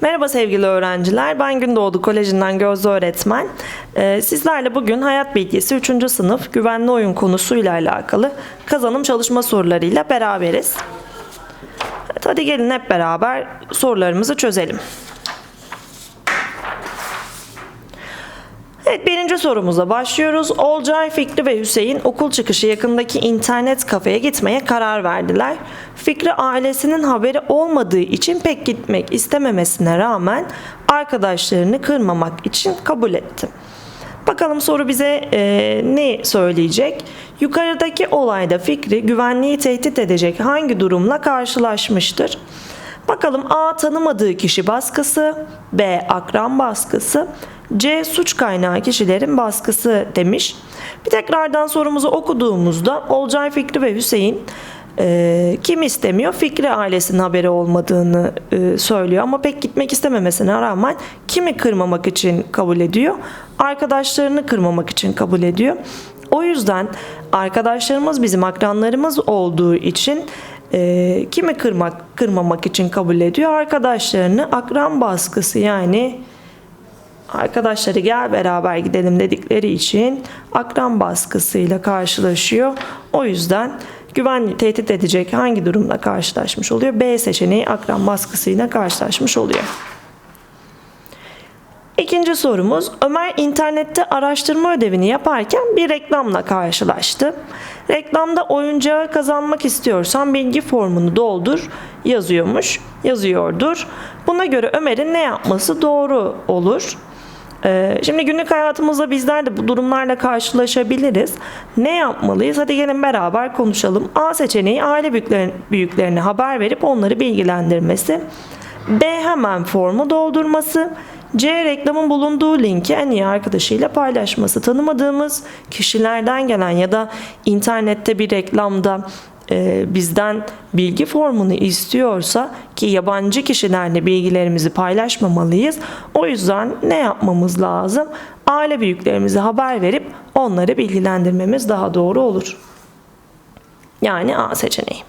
Merhaba sevgili öğrenciler. Ben Gündoğdu Koleji'nden Gözde Öğretmen. Ee, sizlerle bugün Hayat Bilgisi 3. sınıf güvenli oyun konusuyla alakalı kazanım çalışma sorularıyla beraberiz. Evet, hadi gelin hep beraber sorularımızı çözelim. Evet birinci sorumuza başlıyoruz. Olcay, Fikri ve Hüseyin okul çıkışı yakındaki internet kafeye gitmeye karar verdiler. Fikri ailesinin haberi olmadığı için pek gitmek istememesine rağmen arkadaşlarını kırmamak için kabul etti. Bakalım soru bize e, ne söyleyecek? Yukarıdaki olayda Fikri güvenliği tehdit edecek hangi durumla karşılaşmıştır? Bakalım A tanımadığı kişi baskısı, B akran baskısı, C suç kaynağı kişilerin baskısı demiş. Bir tekrardan sorumuzu okuduğumuzda Olcay Fikri ve Hüseyin e, kim istemiyor? Fikri ailesinin haberi olmadığını e, söylüyor ama pek gitmek istememesine rağmen kimi kırmamak için kabul ediyor? Arkadaşlarını kırmamak için kabul ediyor. O yüzden arkadaşlarımız bizim akranlarımız olduğu için e, kimi kırmak kırmamak için kabul ediyor? Arkadaşlarını akran baskısı yani arkadaşları gel beraber gidelim dedikleri için akran baskısıyla karşılaşıyor. O yüzden güvenliği tehdit edecek hangi durumla karşılaşmış oluyor? B seçeneği akran baskısıyla karşılaşmış oluyor. İkinci sorumuz Ömer internette araştırma ödevini yaparken bir reklamla karşılaştı. Reklamda oyuncağı kazanmak istiyorsan bilgi formunu doldur yazıyormuş, yazıyordur. Buna göre Ömer'in ne yapması doğru olur? Ee, şimdi günlük hayatımızda bizler de bu durumlarla karşılaşabiliriz. Ne yapmalıyız? Hadi gelin beraber konuşalım. A seçeneği aile büyüklerin, büyüklerine haber verip onları bilgilendirmesi. B hemen formu doldurması. C reklamın bulunduğu linki en iyi arkadaşıyla paylaşması. Tanımadığımız kişilerden gelen ya da internette bir reklamda e, bizden bilgi formunu istiyorsa ki yabancı kişilerle bilgilerimizi paylaşmamalıyız. O yüzden ne yapmamız lazım? Aile büyüklerimize haber verip onları bilgilendirmemiz daha doğru olur. Yani A seçeneği.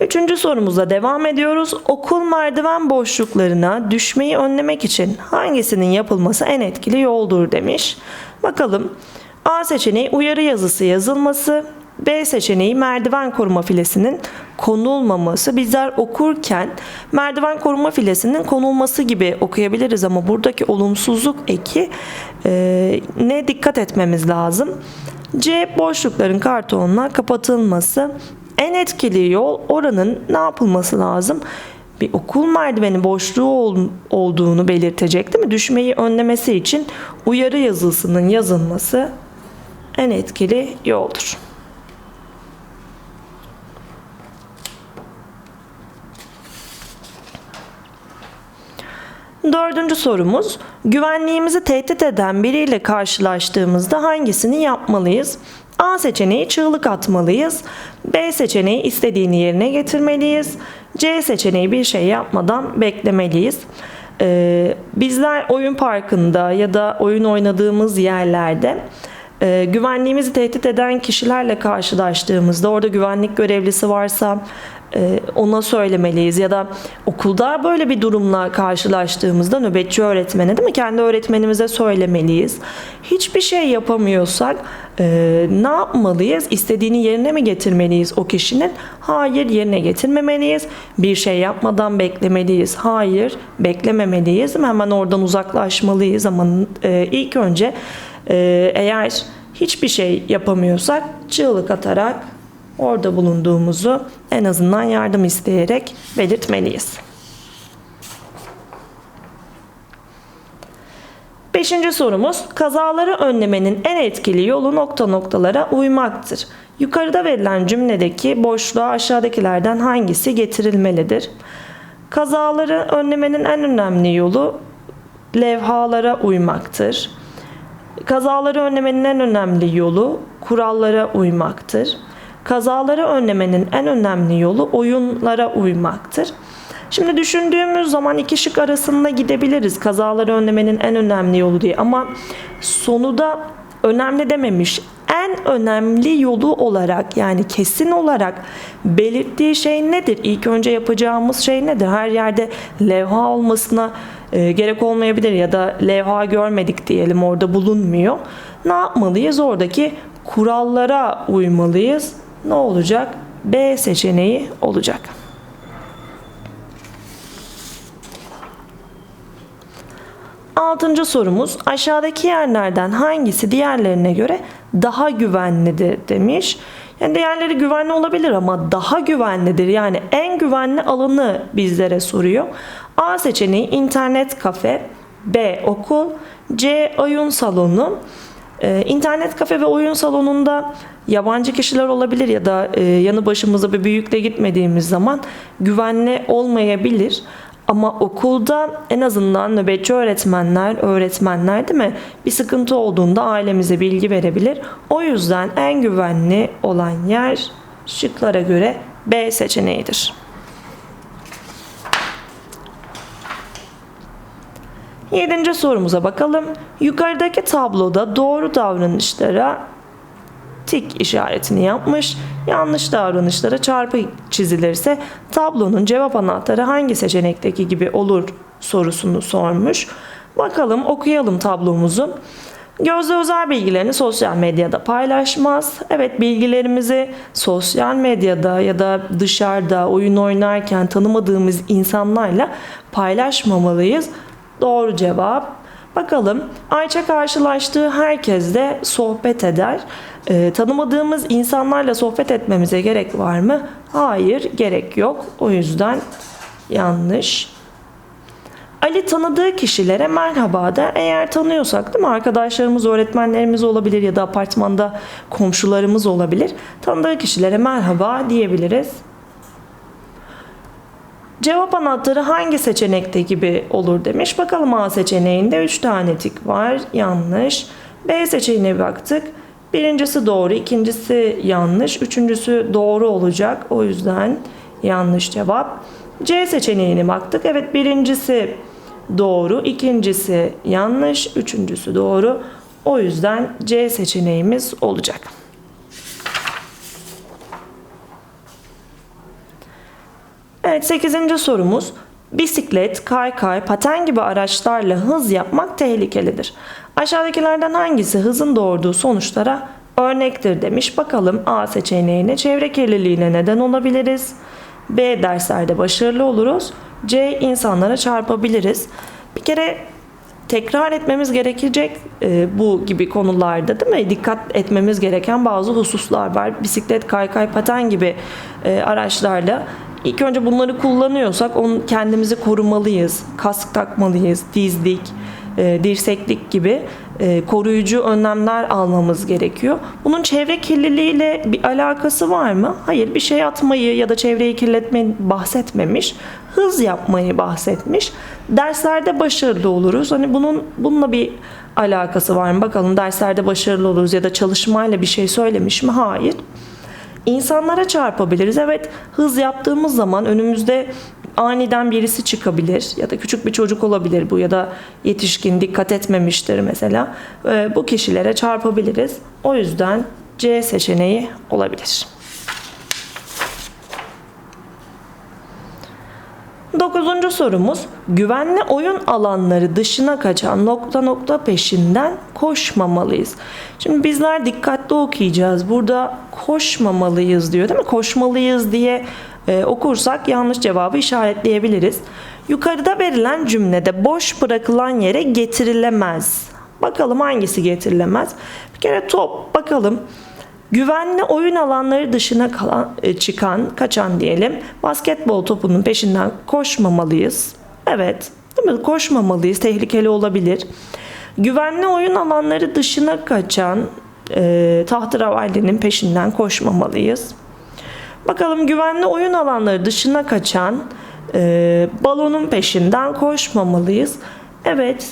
Üçüncü sorumuza devam ediyoruz. Okul merdiven boşluklarına düşmeyi önlemek için hangisinin yapılması en etkili yoldur demiş. Bakalım. A seçeneği uyarı yazısı yazılması. B seçeneği merdiven koruma filesinin konulmaması. Bizler okurken merdiven koruma filesinin konulması gibi okuyabiliriz ama buradaki olumsuzluk eki e, ne dikkat etmemiz lazım. C boşlukların kartonla kapatılması. En etkili yol oranın ne yapılması lazım? Bir okul merdiveni boşluğu ol, olduğunu belirtecek değil mi? Düşmeyi önlemesi için uyarı yazısının yazılması en etkili yoldur. Dördüncü sorumuz, güvenliğimizi tehdit eden biriyle karşılaştığımızda hangisini yapmalıyız? A seçeneği çığlık atmalıyız. B seçeneği istediğini yerine getirmeliyiz. C seçeneği bir şey yapmadan beklemeliyiz. Ee, bizler oyun parkında ya da oyun oynadığımız yerlerde e, güvenliğimizi tehdit eden kişilerle karşılaştığımızda orada güvenlik görevlisi varsa ona söylemeliyiz ya da okulda böyle bir durumla karşılaştığımızda nöbetçi öğretmene değil mi kendi öğretmenimize söylemeliyiz. Hiçbir şey yapamıyorsak e, ne yapmalıyız? İstediğini yerine mi getirmeliyiz o kişinin? Hayır yerine getirmemeliyiz. Bir şey yapmadan beklemeliyiz. Hayır beklememeliyiz. Hemen oradan uzaklaşmalıyız ama e, ilk önce e, eğer hiçbir şey yapamıyorsak çığlık atarak orada bulunduğumuzu en azından yardım isteyerek belirtmeliyiz. Beşinci sorumuz kazaları önlemenin en etkili yolu nokta noktalara uymaktır. Yukarıda verilen cümledeki boşluğa aşağıdakilerden hangisi getirilmelidir? Kazaları önlemenin en önemli yolu levhalara uymaktır. Kazaları önlemenin en önemli yolu kurallara uymaktır. Kazaları önlemenin en önemli yolu oyunlara uymaktır. Şimdi düşündüğümüz zaman iki şık arasında gidebiliriz. Kazaları önlemenin en önemli yolu diye ama sonu da önemli dememiş. en önemli yolu olarak yani kesin olarak belirttiği şey nedir? İlk önce yapacağımız şey nedir? Her yerde levha olmasına e, gerek olmayabilir ya da levha görmedik diyelim orada bulunmuyor. Ne yapmalıyız? Oradaki kurallara uymalıyız. Ne olacak? B seçeneği olacak. Altıncı sorumuz aşağıdaki yerlerden hangisi diğerlerine göre daha güvenlidir demiş. Yani diğerleri güvenli olabilir ama daha güvenlidir. Yani en güvenli alanı bizlere soruyor. A seçeneği internet kafe, B okul, C oyun salonu. Ee, internet kafe ve oyun salonunda yabancı kişiler olabilir ya da e, yanı başımıza bir büyükle gitmediğimiz zaman güvenli olmayabilir. Ama okulda en azından nöbetçi öğretmenler, öğretmenler değil mi? Bir sıkıntı olduğunda ailemize bilgi verebilir. O yüzden en güvenli olan yer şıklara göre B seçeneğidir. Yedinci sorumuza bakalım. Yukarıdaki tabloda doğru davranışlara tik işaretini yapmış. Yanlış davranışlara çarpı çizilirse tablonun cevap anahtarı hangi seçenekteki gibi olur sorusunu sormuş. Bakalım okuyalım tablomuzu. Gözde özel bilgilerini sosyal medyada paylaşmaz. Evet bilgilerimizi sosyal medyada ya da dışarıda oyun oynarken tanımadığımız insanlarla paylaşmamalıyız. Doğru cevap. Bakalım Ayça karşılaştığı herkesle sohbet eder. Ee, tanımadığımız insanlarla sohbet etmemize gerek var mı? Hayır, gerek yok. O yüzden yanlış. Ali tanıdığı kişilere merhaba der. Eğer tanıyorsak değil mi? Arkadaşlarımız, öğretmenlerimiz olabilir ya da apartmanda komşularımız olabilir. Tanıdığı kişilere merhaba diyebiliriz. Cevap anahtarı hangi seçenekte gibi olur demiş. Bakalım A seçeneğinde 3 tane tik var. Yanlış. B seçeneğine baktık. Birincisi doğru, ikincisi yanlış, üçüncüsü doğru olacak. O yüzden yanlış cevap. C seçeneğine baktık. Evet birincisi doğru, ikincisi yanlış, üçüncüsü doğru. O yüzden C seçeneğimiz olacak. Evet 8. sorumuz. Bisiklet, kaykay, paten gibi araçlarla hız yapmak tehlikelidir. Aşağıdakilerden hangisi hızın doğurduğu sonuçlara örnektir demiş. Bakalım A seçeneğine çevre kirliliğine neden olabiliriz. B derslerde başarılı oluruz. C insanlara çarpabiliriz. Bir kere tekrar etmemiz gerekecek e, bu gibi konularda değil mi? Dikkat etmemiz gereken bazı hususlar var. Bisiklet, kaykay, paten gibi e, araçlarla İlk önce bunları kullanıyorsak onu kendimizi korumalıyız. Kask takmalıyız, dizlik, e, dirseklik gibi e, koruyucu önlemler almamız gerekiyor. Bunun çevre kirliliğiyle bir alakası var mı? Hayır, bir şey atmayı ya da çevreyi kirletmeyi bahsetmemiş. Hız yapmayı bahsetmiş. Derslerde başarılı oluruz. Hani bunun bununla bir alakası var mı? Bakalım derslerde başarılı oluruz ya da çalışmayla bir şey söylemiş mi? Hayır. İnsanlara çarpabiliriz. Evet hız yaptığımız zaman önümüzde aniden birisi çıkabilir ya da küçük bir çocuk olabilir bu ya da yetişkin dikkat etmemiştir mesela. Ee, bu kişilere çarpabiliriz. O yüzden C seçeneği olabilir. Dokuzuncu sorumuz güvenli oyun alanları dışına kaçan nokta nokta peşinden koşmamalıyız. Şimdi bizler dikkatli okuyacağız. Burada koşmamalıyız diyor değil mi? Koşmalıyız diye e, okursak yanlış cevabı işaretleyebiliriz. Yukarıda verilen cümlede boş bırakılan yere getirilemez. Bakalım hangisi getirilemez? Bir kere top bakalım. Güvenli oyun alanları dışına kalan, e, çıkan, kaçan diyelim. Basketbol topunun peşinden koşmamalıyız. Evet, değil mi? Koşmamalıyız. Tehlikeli olabilir. Güvenli oyun alanları dışına kaçan e, tahterevalinin peşinden koşmamalıyız. Bakalım güvenli oyun alanları dışına kaçan e, balonun peşinden koşmamalıyız. Evet,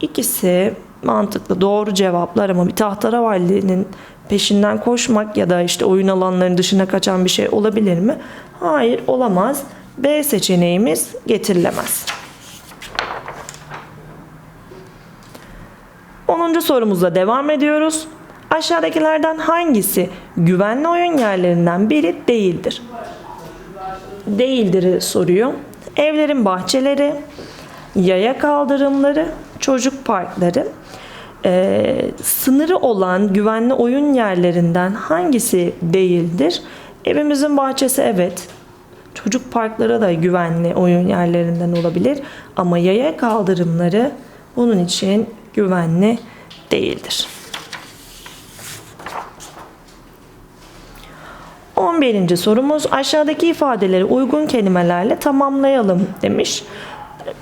ikisi mantıklı doğru cevaplar ama bir tahterevalinin peşinden koşmak ya da işte oyun alanlarının dışına kaçan bir şey olabilir mi? Hayır olamaz. B seçeneğimiz getirilemez. 10. sorumuzla devam ediyoruz. Aşağıdakilerden hangisi güvenli oyun yerlerinden biri değildir? Değildir'i soruyor. Evlerin bahçeleri, yaya kaldırımları, çocuk parkları. Ee, sınırı olan güvenli oyun yerlerinden hangisi değildir? Evimizin bahçesi evet. Çocuk parkları da güvenli oyun yerlerinden olabilir ama yaya kaldırımları bunun için güvenli değildir. 11. sorumuz aşağıdaki ifadeleri uygun kelimelerle tamamlayalım demiş.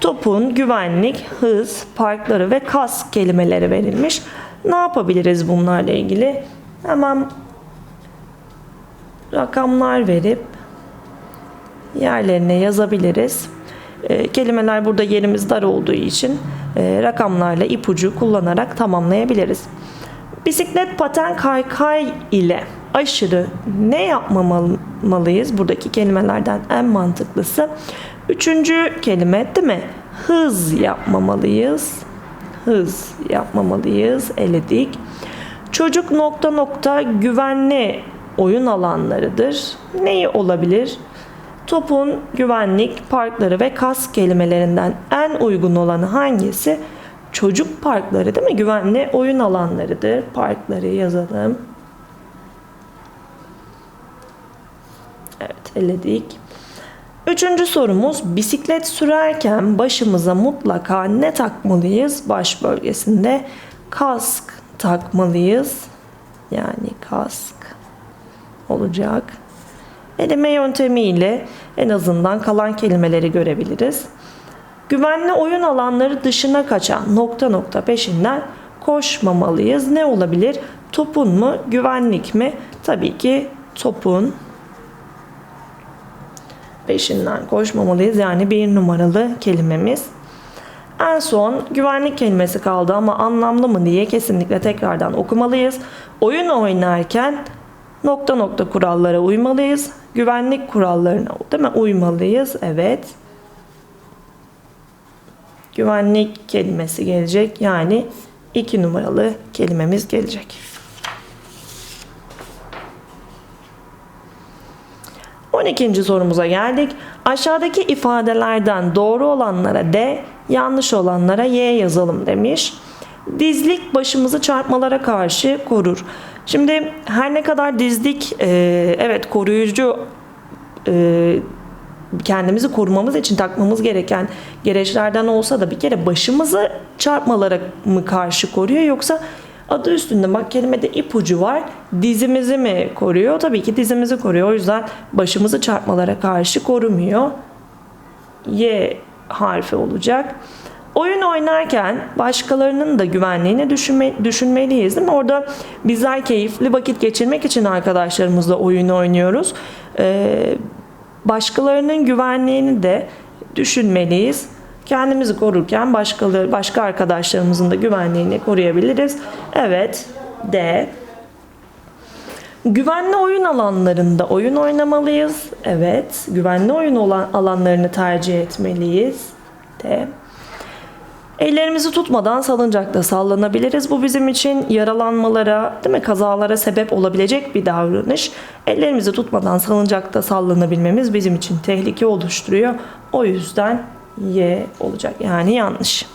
Topun, güvenlik, hız, parkları ve kas kelimeleri verilmiş. Ne yapabiliriz bunlarla ilgili? Hemen rakamlar verip yerlerine yazabiliriz. E, kelimeler burada yerimiz dar olduğu için e, rakamlarla ipucu kullanarak tamamlayabiliriz. Bisiklet, paten, kaykay ile aşırı ne yapmamalıyız? Buradaki kelimelerden en mantıklısı. Üçüncü kelime değil mi? Hız yapmamalıyız. Hız yapmamalıyız. Eledik. Çocuk nokta nokta güvenli oyun alanlarıdır. Neyi olabilir? Topun güvenlik, parkları ve kas kelimelerinden en uygun olanı hangisi? Çocuk parkları değil mi? Güvenli oyun alanlarıdır. Parkları yazalım. Evet, eledik. Üçüncü sorumuz bisiklet sürerken başımıza mutlaka ne takmalıyız? Baş bölgesinde kask takmalıyız. Yani kask olacak. Eleme yöntemiyle en azından kalan kelimeleri görebiliriz. Güvenli oyun alanları dışına kaçan nokta nokta peşinden koşmamalıyız. Ne olabilir? Topun mu? Güvenlik mi? Tabii ki topun peşinden koşmamalıyız. Yani bir numaralı kelimemiz. En son güvenlik kelimesi kaldı ama anlamlı mı diye kesinlikle tekrardan okumalıyız. Oyun oynarken nokta nokta kurallara uymalıyız. Güvenlik kurallarına değil mi? Uymalıyız. Evet. Güvenlik kelimesi gelecek. Yani iki numaralı kelimemiz gelecek. 12. sorumuza geldik. Aşağıdaki ifadelerden doğru olanlara D, yanlış olanlara Y yazalım demiş. Dizlik başımızı çarpmalara karşı korur. Şimdi her ne kadar dizlik e, evet koruyucu e, kendimizi korumamız için takmamız gereken gereçlerden olsa da bir kere başımızı çarpmalara mı karşı koruyor yoksa adı üstünde bak kelimede ipucu var. Dizimizi mi koruyor? Tabii ki dizimizi koruyor. O yüzden başımızı çarpmalara karşı korumuyor. Y harfi olacak. Oyun oynarken başkalarının da güvenliğini düşünme, düşünmeliyiz değil mi? Orada bizler keyifli vakit geçirmek için arkadaşlarımızla oyun oynuyoruz. Ee, başkalarının güvenliğini de düşünmeliyiz. Kendimizi korurken başkaları, başka arkadaşlarımızın da güvenliğini koruyabiliriz. Evet, D. Güvenli oyun alanlarında oyun oynamalıyız. Evet, güvenli oyun olan alanlarını tercih etmeliyiz. D. Ellerimizi tutmadan salıncakta sallanabiliriz. Bu bizim için yaralanmalara, değil mi, kazalara sebep olabilecek bir davranış. Ellerimizi tutmadan salıncakta sallanabilmemiz bizim için tehlike oluşturuyor. O yüzden Y olacak. Yani yanlış.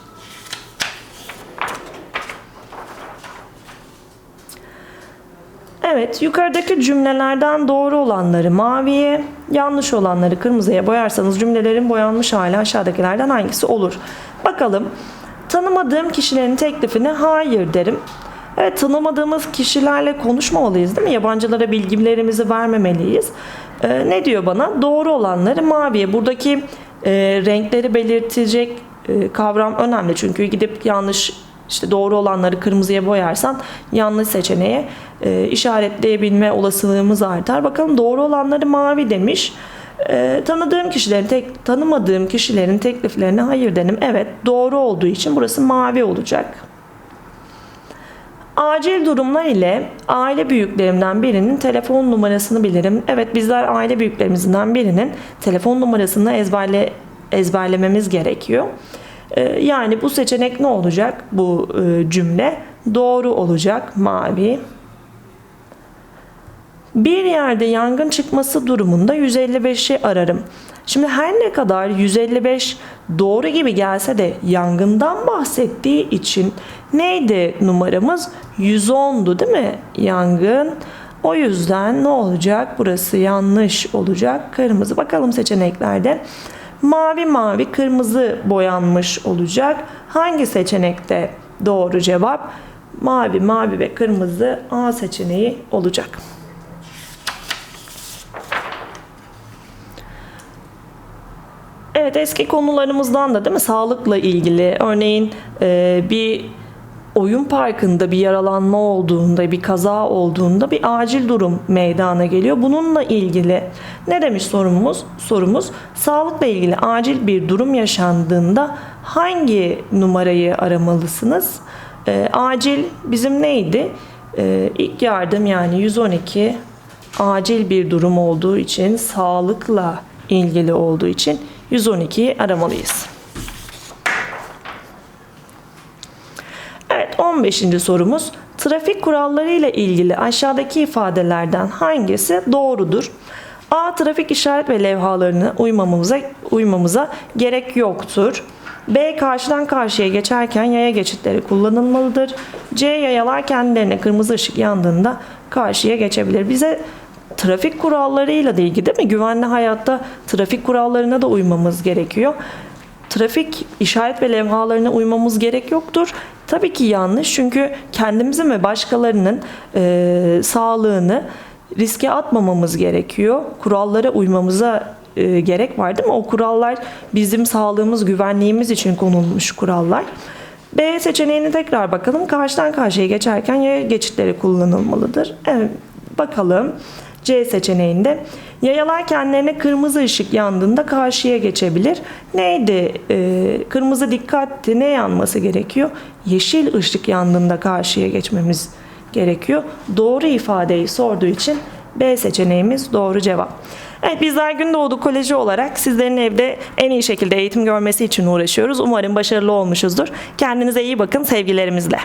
Evet, yukarıdaki cümlelerden doğru olanları maviye, yanlış olanları kırmızıya boyarsanız cümlelerin boyanmış hali aşağıdakilerden hangisi olur? Bakalım. Tanımadığım kişilerin teklifine hayır derim. Evet tanımadığımız kişilerle konuşmamalıyız değil mi? Yabancılara bilgilerimizi vermemeliyiz. Ee, ne diyor bana? Doğru olanları maviye. Buradaki e, renkleri belirtecek e, kavram önemli. Çünkü gidip yanlış işte doğru olanları kırmızıya boyarsan yanlış seçeneğe e, işaretleyebilme olasılığımız artar. Bakalım doğru olanları mavi demiş. E, tanıdığım kişilerin tek tanımadığım kişilerin tekliflerine hayır dedim. Evet doğru olduğu için burası mavi olacak. Acil durumlar ile aile büyüklerimden birinin telefon numarasını bilirim. Evet bizler aile büyüklerimizden birinin telefon numarasını ezberle ezberlememiz gerekiyor. Ee, yani bu seçenek ne olacak? Bu e, cümle doğru olacak mavi. Bir yerde yangın çıkması durumunda 155'i ararım. Şimdi her ne kadar 155 doğru gibi gelse de yangından bahsettiği için neydi numaramız? 110'du değil mi? Yangın. O yüzden ne olacak? Burası yanlış olacak. Kırmızı. Bakalım seçeneklerde. Mavi mavi kırmızı boyanmış olacak. Hangi seçenekte doğru cevap? Mavi mavi ve kırmızı A seçeneği olacak. Evet eski konularımızdan da değil mi sağlıkla ilgili örneğin e, bir oyun parkında bir yaralanma olduğunda bir kaza olduğunda bir acil durum meydana geliyor. Bununla ilgili ne demiş sorumuz? Sorumuz sağlıkla ilgili acil bir durum yaşandığında hangi numarayı aramalısınız? E, acil bizim neydi? E, ilk yardım yani 112 acil bir durum olduğu için sağlıkla ilgili olduğu için 112'yi aramalıyız. Evet 15. sorumuz. Trafik kuralları ile ilgili aşağıdaki ifadelerden hangisi doğrudur? A. Trafik işaret ve levhalarını uymamamıza, uymamıza gerek yoktur. B. Karşıdan karşıya geçerken yaya geçitleri kullanılmalıdır. C. Yayalar kendilerine kırmızı ışık yandığında karşıya geçebilir. Bize trafik kurallarıyla da ilgili değil mi? Güvenli hayatta trafik kurallarına da uymamız gerekiyor. Trafik işaret ve levhalarına uymamız gerek yoktur. Tabii ki yanlış çünkü kendimizin ve başkalarının e, sağlığını riske atmamamız gerekiyor. Kurallara uymamıza e, gerek var değil mi? O kurallar bizim sağlığımız, güvenliğimiz için konulmuş kurallar. B seçeneğine tekrar bakalım. Karşıdan karşıya geçerken yaya geçitleri kullanılmalıdır. Evet, bakalım. C seçeneğinde yayalar kendilerine kırmızı ışık yandığında karşıya geçebilir. Neydi? Ee, kırmızı dikkatti. Ne yanması gerekiyor? Yeşil ışık yandığında karşıya geçmemiz gerekiyor. Doğru ifadeyi sorduğu için B seçeneğimiz doğru cevap. Evet bizler Gündoğdu Koleji olarak sizlerin evde en iyi şekilde eğitim görmesi için uğraşıyoruz. Umarım başarılı olmuşuzdur. Kendinize iyi bakın sevgilerimizle.